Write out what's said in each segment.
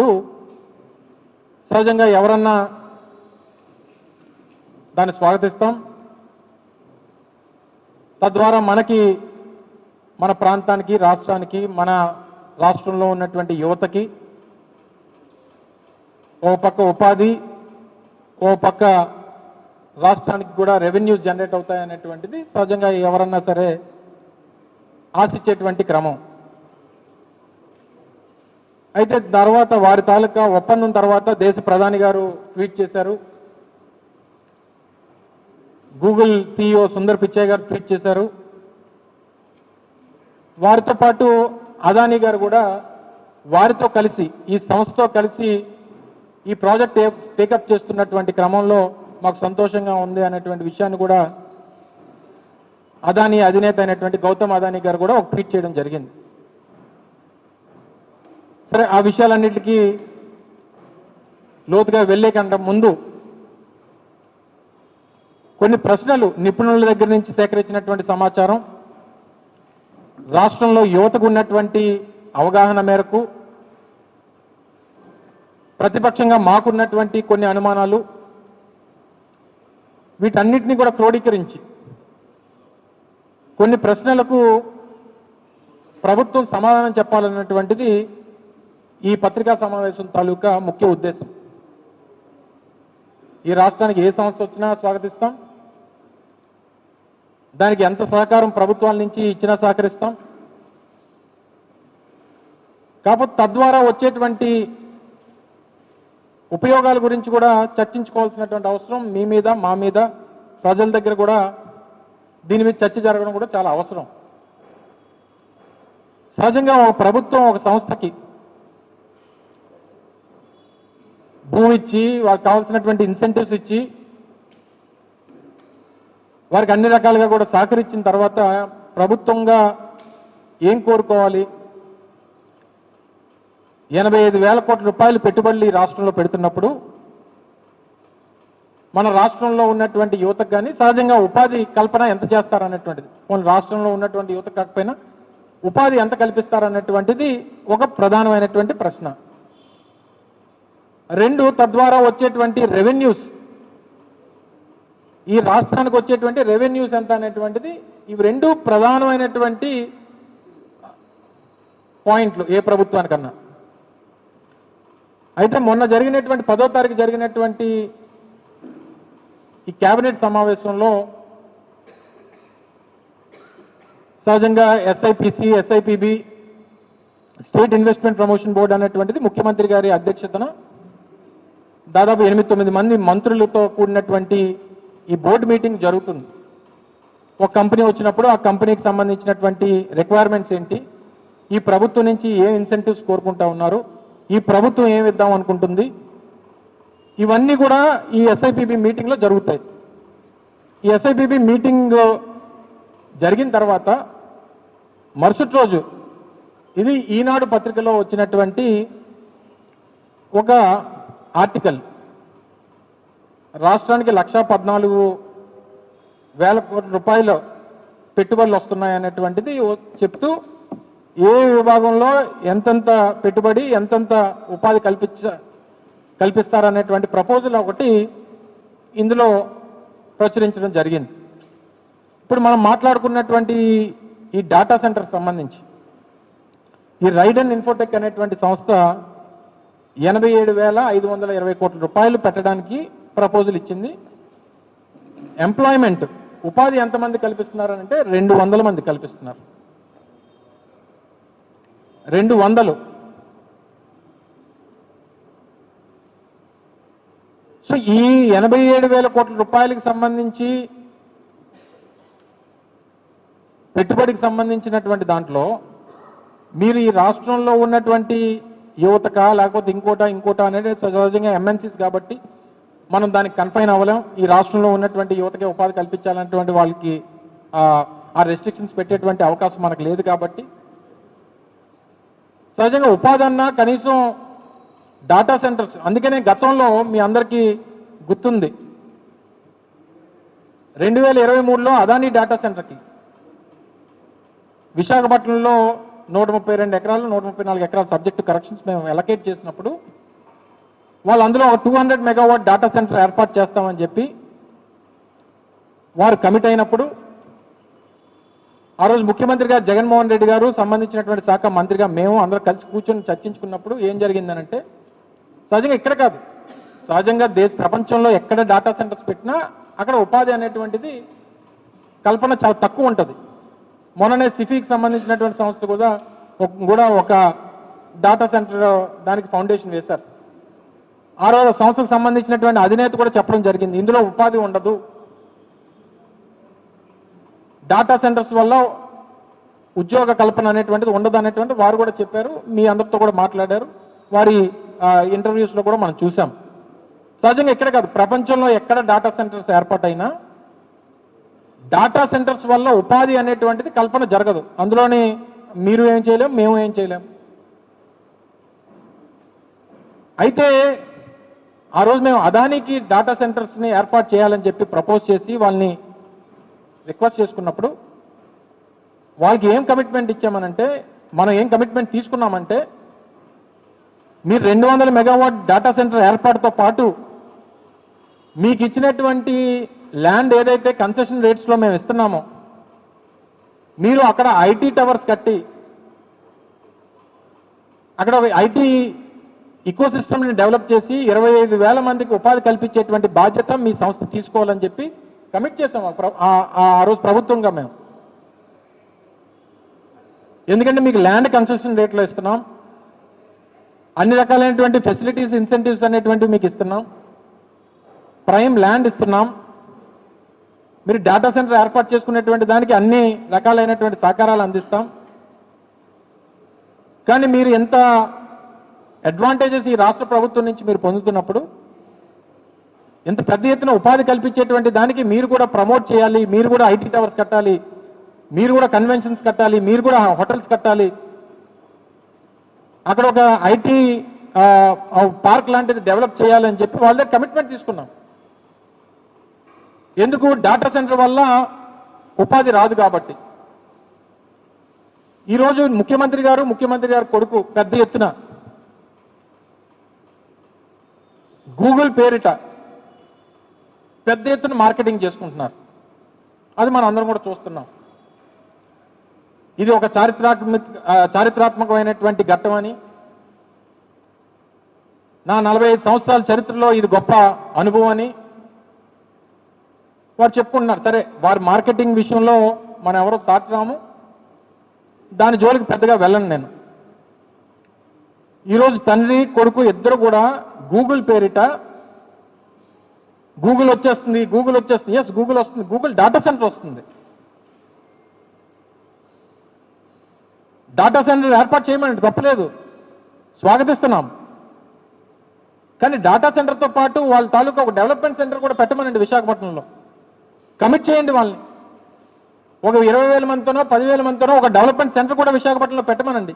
వచ్చినప్పుడు సహజంగా ఎవరన్నా దాన్ని స్వాగతిస్తాం. తద్వారా మనకి మన ప్రాంతానికి రాష్ట్రానికి మన రాష్ట్రంలో ఉన్నటువంటి యువతకి ఓ పక్క ఉపాధి ఓ పక్క రాష్ట్రానికి కూడా రెవెన్యూ జనరేట్ అవుతాయనేటువంటిది సహజంగా ఎవరన్నా సరే ఆశించేటువంటి క్రమం. అయితే తర్వాత వారి తాలూకా ఒప్పందం తర్వాత దేశ ప్రధాని గారు ట్వీట్ చేశారు. గూగుల్ సిఇఓ సుందర్ పిచ్చయ్య గారు ట్వీట్ చేశారు. వారితో పాటు అదానీ గారు కూడా వారితో కలిసి ఈ సంస్థతో కలిసి ఈ ప్రాజెక్ట్ టేకప్ చేస్తున్నటువంటి క్రమంలో మాకు సంతోషంగా ఉంది అనేటువంటి విషయాన్ని కూడా అదానీ అధినేత అయినటువంటి గౌతమ్ అదానీ గారు కూడా ఒక ట్వీట్ చేయడం జరిగింది. సరే ఆ విషయాలన్నిటికీ లోతుగా వెళ్ళే కంటే ముందు కొన్ని ప్రశ్నలు నిపుణుల దగ్గర నుంచి సేకరించినటువంటి సమాచారం రాష్ట్రంలో యువతకు ఉన్నటువంటి అవగాహన మేరకు ప్రతిపక్షంగా మాకున్నటువంటి కొన్ని అనుమానాలు వీటన్నిటిని కూడా క్రోడీకరించి కొన్ని ప్రశ్నలకు ప్రభుత్వం సమాధానం చెప్పాలన్నటువంటిది ఈ పత్రికా సమావేశం తాలూకా ముఖ్య ఉద్దేశం. ఈ రాష్ట్రానికి ఏ సంస్థ వచ్చినా స్వాగతిస్తాం. దానికి ఎంత సహకారం ప్రభుత్వాల నుంచి ఇచ్చినా సహకరిస్తాం. కాకపోతే తద్వారా వచ్చేటువంటి ఉపయోగాల గురించి కూడా చర్చించుకోవాల్సినటువంటి అవసరం మీ మీద మా మీద ప్రజల దగ్గర కూడా దీని మీద చర్చ జరగడం కూడా చాలా అవసరం. సహజంగా ఒక ప్రభుత్వం ఒక సంస్థకి భూమి ఇచ్చి వారికి కావాల్సినటువంటి ఇన్సెంటివ్స్ ఇచ్చి వారికి అన్ని రకాలుగా కూడా సహకరించిన తర్వాత ప్రభుత్వంగా ఏం కోరుకోవాలి? ఎనభై ఐదు వేల కోట్ల రూపాయలు పెట్టుబడులు ఈ రాష్ట్రంలో పెడుతున్నప్పుడు మన రాష్ట్రంలో ఉన్నటువంటి యువతకు కానీ సహజంగా ఉపాధి కల్పన ఎంత చేస్తారనేటువంటిది మన రాష్ట్రంలో ఉన్నటువంటి యువత కాకపోయినా ఉపాధి ఎంత కల్పిస్తారన్నటువంటిది ఒక ప్రధానమైనటువంటి ప్రశ్న. రెండు తద్వారా వచ్చేటువంటి రెవెన్యూస్ ఈ రాష్ట్రానికి వచ్చేటువంటి రెవెన్యూస్ ఎంత అనేటువంటిది? ఇవి రెండు ప్రధానమైనటువంటి పాయింట్లు ఏ ప్రభుత్వానికన్నా. అయితే మొన్న జరిగినటువంటి పదో తారీఖు జరిగినటువంటి ఈ కేబినెట్ సమావేశంలో సహజంగా SIPC SIPB state investment promotion board అనేటువంటిది ముఖ్యమంత్రి గారి అధ్యక్షతన దాదాపు ఎనిమిది తొమ్మిది మంది మంత్రులతో కూడినటువంటి ఈ బోర్డు మీటింగ్ జరుగుతుంది. ఒక కంపెనీ వచ్చినప్పుడు ఆ కంపెనీకి సంబంధించినటువంటి రిక్వైర్మెంట్స్ ఏంటి? ఈ ప్రభుత్వం నుంచి ఏ ఇన్సెంటివ్స్ కోరుకుంటా ఉన్నారు? ఈ ప్రభుత్వం ఏమి ఇద్దాం అనుకుంటుంది? ఇవన్నీ కూడా ఈ ఎస్ఐపిబి మీటింగ్లో జరుగుతాయి. ఈ ఎస్ఐపిబి మీటింగ్ జరిగిన తర్వాత మరుసటి రోజు ఇది ఈనాడు పత్రికలో వచ్చినటువంటి ఒక ఆర్టికల్. రాష్ట్రానికి లక్షా పద్నాలుగు వేల కోట్ల రూపాయలు పెట్టుబడులు వస్తున్నాయి అనేటువంటిది చెప్తూ ఏ విభాగంలో ఎంతెంత పెట్టుబడి ఎంతెంత ఉపాధి కల్పించ కల్పిస్తారనేటువంటి ప్రపోజల్ ఒకటి ఇందులో ప్రచురించడం జరిగింది. ఇప్పుడు మనం మాట్లాడుకున్నటువంటి ఈ డేటా సెంటర్ సంబంధించి ఈ రైడ్ అండ్ ఇన్ఫోటెక్ అనేటువంటి సంస్థ ఎనభై ఏడు వేల ఐదు వందల ఇరవై కోట్ల రూపాయలు పెట్టడానికి ప్రపోజల్ ఇచ్చింది. ఎంప్లాయ్మెంట్ ఉపాధి ఎంతమంది కల్పిస్తున్నారంటే రెండు వందల మంది కల్పిస్తున్నారు. రెండు వందలు. సో ఈ ఎనభై ఏడు వేల కోట్ల రూపాయలకు సంబంధించి పెట్టుబడికి సంబంధించినటువంటి దాంట్లో మీరు ఈ రాష్ట్రంలో ఉన్నటువంటి యువతకా లేకపోతే ఇంకోట ఇంకోట అనేది సహజంగా ఎంఎన్సీస్ కాబట్టి మనం దానికి కన్ఫైన్ అవ్వలేం. ఈ రాష్ట్రంలో ఉన్నటువంటి యువతకి ఉపాధి కల్పించాలన్నటువంటి వాళ్ళకి ఆ, ఆ రెస్ట్రిక్షన్స్ పెట్టేటువంటి అవకాశం మనకు లేదు కాబట్టి సహజంగా ఉపాధి అన్నా కనీసం డాటా సెంటర్స్ అందుకనే గతంలో మీ అందరికీ గుర్తుంది. రెండు వేల ఇరవై మూడులో అదానీ డాటా సెంటర్కి విశాఖపట్నంలో నూట ముప్పై రెండు ఎకరాలు నూట ముప్పై నాలుగు ఎకరాల సబ్జెక్టు కరెక్షన్స్ మేము ఎలకేట్ చేసినప్పుడు వాళ్ళు అందులో two hundred megawatt data centre ఏర్పాటు చేస్తామని చెప్పి వారు కమిట్ అయినప్పుడు ఆ రోజు ముఖ్యమంత్రి గారు జగన్మోహన్ రెడ్డి గారు సంబంధించినటువంటి శాఖ మంత్రిగా మేము అందరూ కలిసి కూర్చొని చర్చించుకున్నప్పుడు ఏం జరిగిందనంటే సహజంగా ఇక్కడ కాదు. సహజంగా దేశ ప్రపంచంలో ఎక్కడ డేటా సెంటర్స్ పెట్టినా అక్కడ ఉపాధి అనేటువంటిది కల్పన చాలా తక్కువ ఉంటుంది. మొన్ననే సిఫీకి సంబంధించినటువంటి సంస్థ కూడా కూడా ఒక డేటా సెంటర్ దానికి ఫౌండేషన్ వేశారు. ఆ రోజు సంస్థకు సంబంధించినటువంటి అధినేత కూడా చెప్పడం జరిగింది. ఇందులో ఉపాధి ఉండదు. డేటా సెంటర్స్ వల్ల ఉద్యోగ కల్పన అనేటువంటిది ఉండదు అనేటువంటి వారు కూడా చెప్పారు. మీ అందరితో కూడా మాట్లాడారు. వారి ఇంటర్వ్యూస్లో కూడా మనం చూసాం సహజంగా ఇక్కడ కాదు. ప్రపంచంలో ఎక్కడ డేటా సెంటర్స్ ఏర్పాటైనా డేటా సెంటర్స్ వల్ల ఉపాధి అనేటువంటిది కల్పన జరగదు. అందులోని మీరు ఏం చేయలేం మేము ఏం చేయలేం. అయితే ఆ రోజు మేము అదానికి డేటా సెంటర్స్ని ఏర్పాటు చేయాలని చెప్పి ప్రపోజ్ చేసి వాళ్ళని రిక్వెస్ట్ చేసుకున్నప్పుడు వాళ్ళకి ఏం కమిట్మెంట్ ఇచ్చామనంటే మనం ఏం కమిట్మెంట్ తీసుకున్నామంటే మీరు రెండు వందల మెగావాట్ డేటా సెంటర్ ఏర్పాటుతో పాటు మీకు ఇచ్చినటువంటి ల్యాండ్ ఏదైతే కన్సెషన్ రేట్స్లో మేము ఇస్తున్నామో మీరు అక్కడ ఐటీ టవర్స్ కట్టి అక్కడ ఐటీ ఇకో సిస్టమ్ని డెవలప్ చేసి ఇరవై ఐదు వేల మందికి ఉపాధి కల్పించేటువంటి బాధ్యత మీ సంస్థ తీసుకోవాలని చెప్పి కమిట్ చేసాం ఆ ఆ- ఆ రోజు ప్రభుత్వంగా మేము. ఎందుకంటే మీకు ల్యాండ్ కన్సెషన్ రేట్లో ఇస్తున్నాం. అన్ని రకాలైనటువంటి ఫెసిలిటీస్ ఇన్సెంటివ్స్ అనేటువంటివి మీకు ఇస్తున్నాం. ప్రైమ్ ల్యాండ్ ఇస్తున్నాం. మీరు డేటా సెంటర్ ఏర్పాటు చేసుకునేటువంటి దానికి అన్ని రకాలైనటువంటి సహకారాలు అందిస్తాం. కానీ మీరు ఎంత అడ్వాంటేజెస్ ఈ రాష్ట్ర ప్రభుత్వం నుంచి మీరు పొందుతున్నప్పుడు ఎంత పెద్ద ఎత్తున ఉపాధి కల్పించేటువంటి దానికి మీరు కూడా ప్రమోట్ చేయాలి మీరు కూడా ఐటీ టవర్స్ కట్టాలి మీరు కూడా కన్వెన్షన్స్ కట్టాలి మీరు కూడా హోటల్స్ కట్టాలి. అక్కడ ఒక ఐటీ పార్క్ లాంటిది డెవలప్ చేయాలని చెప్పి వాళ్ళ కమిట్మెంట్ తీసుకున్నాం. ఎందుకు? డేటా సెంటర్ వల్ల ఉపాధి రాదు కాబట్టి. ఈరోజు ముఖ్యమంత్రి గారు ముఖ్యమంత్రి గారు కొడుకు పెద్ద ఎత్తున గూగుల్ పేరిట పెద్ద ఎత్తున మార్కెటింగ్ చేసుకుంటున్నారు. అది మనం అందరం కూడా చూస్తున్నాం. ఇది ఒక చారిత్రాత్మక చారిత్రాత్మకమైనటువంటి ఘట్టం అని. నా నలభై ఐదు సంవత్సరాల చరిత్రలో ఇది గొప్ప అనుభవం అని. వారు చెప్పుకుంటున్నారు. సరే వారి మార్కెటింగ్ విషయంలో మనం ఎవరో సాటురాము దాని జోలికి పెద్దగా వెళ్ళను నేను. ఈరోజు తండ్రి కొడుకు ఇద్దరు కూడా గూగుల్ పేరిట గూగుల్ వచ్చేస్తుంది గూగుల్ వచ్చేస్తుంది. ఎస్ గూగుల్ వస్తుంది. గూగుల్ డేటా సెంటర్ వస్తుంది. డేటా సెంటర్ ఏర్పాటు చేయమని తప్పలేదు. స్వాగతిస్తున్నాం. కానీ డేటా సెంటర్తో పాటు వాళ్ళ తాలూకా ఒక డెవలప్మెంట్ సెంటర్ కూడా పెట్టమనండి విశాఖపట్నంలో. కమిట్ చేయండి వాళ్ళని. ఒక ఇరవై వేల మందితోనో పదివేల మందితోనో ఒక డెవలప్మెంట్ సెంటర్ కూడా విశాఖపట్నంలో పెట్టమనండి.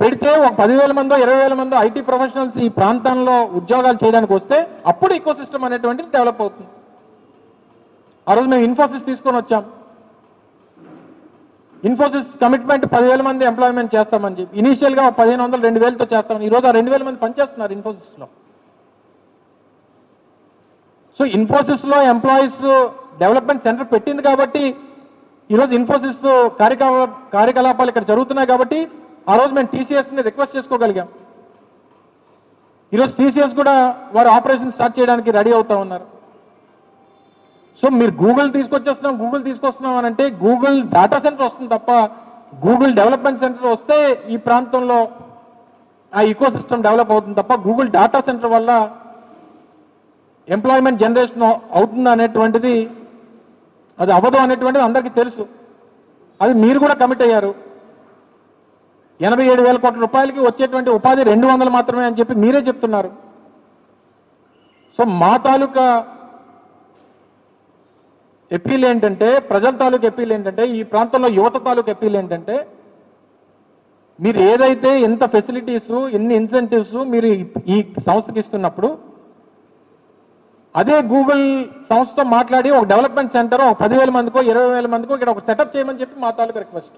పెడితే ఒక పదివేల మందో ఇరవై వేల మందో ఐటీ ప్రొఫెషనల్స్ ఈ ప్రాంతంలో ఉద్యోగాలు చేయడానికి వస్తే అప్పుడు ఈకో సిస్టమ్ అనేటువంటిది డెవలప్ అవుతుంది. ఆ రోజు మేము ఇన్ఫోసిస్ తీసుకొని వచ్చాం. ఇన్ఫోసిస్ కమిట్మెంట్ పదివేల మంది ఎంప్లాయ్మెంట్ చేస్తామని చెప్పి ఇనీషియల్గా పదిహేను వందలు రెండు వేలతో చేస్తామని ఈరోజు ఆ రెండు వేల మంది పనిచేస్తున్నారు ఇన్ఫోసిస్లో సో ఇన్ఫోసిస్లో ఎంప్లాయీస్ డెవలప్మెంట్ సెంటర్ పెట్టింది కాబట్టి ఈరోజు ఇన్ఫోసిస్ కార్యకలా కార్యకలాపాలు ఇక్కడ జరుగుతున్నాయి కాబట్టి ఆ రోజు మేము టీసీఎస్ని రిక్వెస్ట్ చేసుకోగలిగాం. ఈరోజు టీసీఎస్ కూడా వారు ఆపరేషన్ స్టార్ట్ చేయడానికి రెడీ అవుతా ఉన్నారు. సో మీరు గూగుల్ తీసుకొచ్చేస్తున్నాం గూగుల్ తీసుకొస్తున్నాం అని అంటే గూగుల్ డేటా సెంటర్ వస్తుంది తప్ప గూగుల్ డెవలప్మెంట్ సెంటర్ వస్తే ఈ ప్రాంతంలో ఆ ఈకోసిస్టమ్ డెవలప్ అవుతుంది తప్ప గూగుల్ డేటా సెంటర్ వల్ల ఎంప్లాయ్మెంట్ జనరేషన్ అవుతుంది అనేటువంటిది అది అవ్వదు అనేటువంటిది అందరికీ తెలుసు. అది మీరు కూడా కమిట్ అయ్యారు. ఎనభై ఏడు వేల కోట్ల రూపాయలకి వచ్చేటువంటి ఉపాధి రెండు వందలు మాత్రమే అని చెప్పి మీరే చెప్తున్నారు. సో మా తాలూకా ఎప్పీల్ ఏంటంటే ప్రజల తాలూకా ఎప్పీల్ ఏంటంటే ఈ ప్రాంతంలో యువత తాలూకా ఎప్పీల్ ఏంటంటే మీరు ఏదైతే ఎంత ఫెసిలిటీస్ ఎన్ని ఇన్సెంటివ్స్ మీరు ఈ సంస్థకి ఇస్తున్నప్పుడు అదే గూగుల్ సంస్థతో మాట్లాడి ఒక డెవలప్మెంట్ సెంటర్ ఒక పదివేల మందికో ఇరవై వేల మందికో ఇక్కడ ఒక సెటప్ చేయమని చెప్పి మా తాలూకు రిక్వెస్ట్.